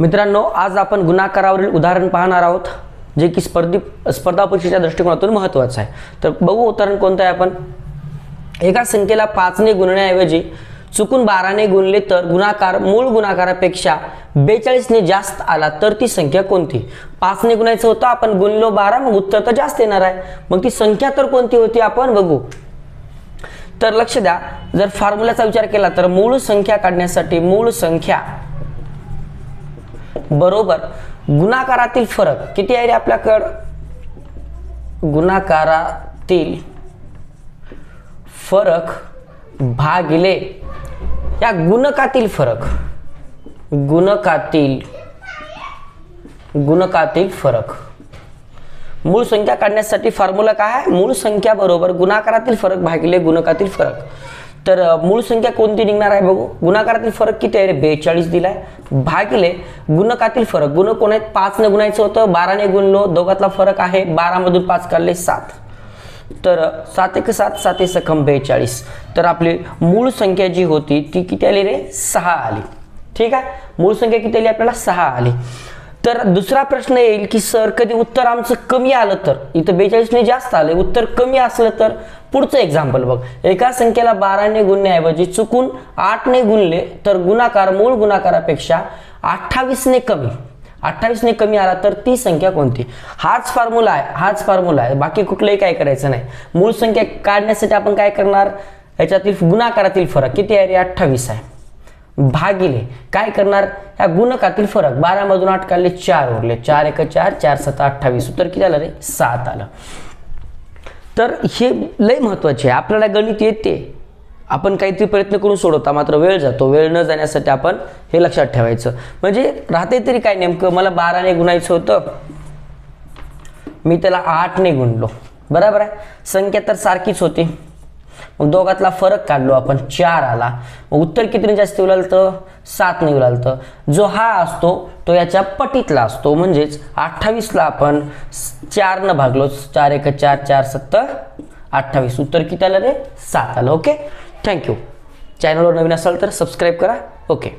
मित्रांनो आज आपण गुणाकारावरील उदाहरण पाहणार आहोत जे की स्पर्धी स्पर्धा परीक्षेच्या दृष्टिकोनातून महत्त्वाचं आहे. तर बघू उदाहरण कोणतं आहे आपण. एका संख्येला पाचने गुणण्याऐवजी चुकून बाराने गुणले तर गुणाकार मूळ गुणाकारापेक्षा बेचाळीसने जास्त आला तर ती संख्या कोणती? पाचने गुणायचं होतं आपण गुणलो बारा मग उत्तर तर जास्त येणार आहे. मग ती संख्या तर कोणती होती आपण बघू. तर लक्ष द्या जर फॉर्म्युलाचा विचार केला तर मूळ संख्या काढण्यासाठी मूळ संख्या बरोबर. गुणाकारातील फरक. किती आहे रे आपल्याकडं? गुणाकारातील फरक भागिले या गुणकातील फरक. गुणकातील गुणकातील फरक. मूळ संख्या काढण्यासाठी फॉर्म्युला काय आहे? मूळ संख्या बरोबर गुणाकारातील फरक भागिले गुणकातील फरक. तर मूळ संख्या कोणती निघणार आहे बघू. गुणाकारातील फरक किती आहे रे? बेचाळीस दिलाय. भागिले गुणकातील फरक. गुण कोण आहेत? पाचने गुणायचं होतं बाराने गुणलो दोघातला फरक आहे बारामधून पाच काढले सात. तर सात एक सात सात एक सकम बेचाळीस. तर आपली मूळ संख्या जी होती ती किती आली रे? सहा आली. ठीक आहे? मूळ संख्या किती आली? आपल्याला सहा आली. तर दुसरा प्रश्न येईल की सर कधी उत्तर आमचं कमी आलं तर? इथं बेचाळीसने जास्त आलं. उत्तर कमी असलं तर पुढचं एक्झाम्पल बघ. एका संख्येला बाराने गुणण्याऐवजी चुकून आठने गुणले तर गुणाकार मूळ गुणाकारापेक्षा अठ्ठावीसने कमी. अठ्ठावीसने कमी आला तर ती संख्या कोणती? हाच फॉर्म्युला आहे हाच फॉर्म्युला आहे. बाकी कुठलंही काय करायचं नाही. मूळ संख्या काढण्यासाठी आपण काय करणार? याच्यातील गुणाकारातील फरक किती आहे रे? अठ्ठावीस आहे. भागिले. काय करणार? या गुणकातील फरक. बारामधून आठ काढले चार उरले. चार एक चार चार सत अठ्ठावीस. उत्तर किती आलं रे? सात आलं. तर हे लय महत्त्वाचे आहे. आपल्याला गणित येते. आपण काहीतरी प्रयत्न करून सोडवता मात्र वेळ जातो. वेळ न जाण्यासाठी आपण हे लक्षात ठेवायचं. म्हणजे राहते तरी काय नेमकं? मला बाराने गुणायचं होतं. मी त्याला आठने गुणलो. बरोबर आहे? संख्या तर सारखीच होती. मग दोघातला फरक काढलो आपण चार आला. मग उत्तर कितीने जास्त येऊ लागलं तर? सात येऊ लागलं जो हा असतो तो याच्या पटीतला असतो. म्हणजेच अठ्ठावीसला आपण चारनं भागलो. चार एक चार चार सत्तर अठ्ठावीस. उत्तर किती आलं रे? सात आलं. ओके? थँक्यू चॅनलवर नवीन असाल तर सबस्क्राईब करा. ओके.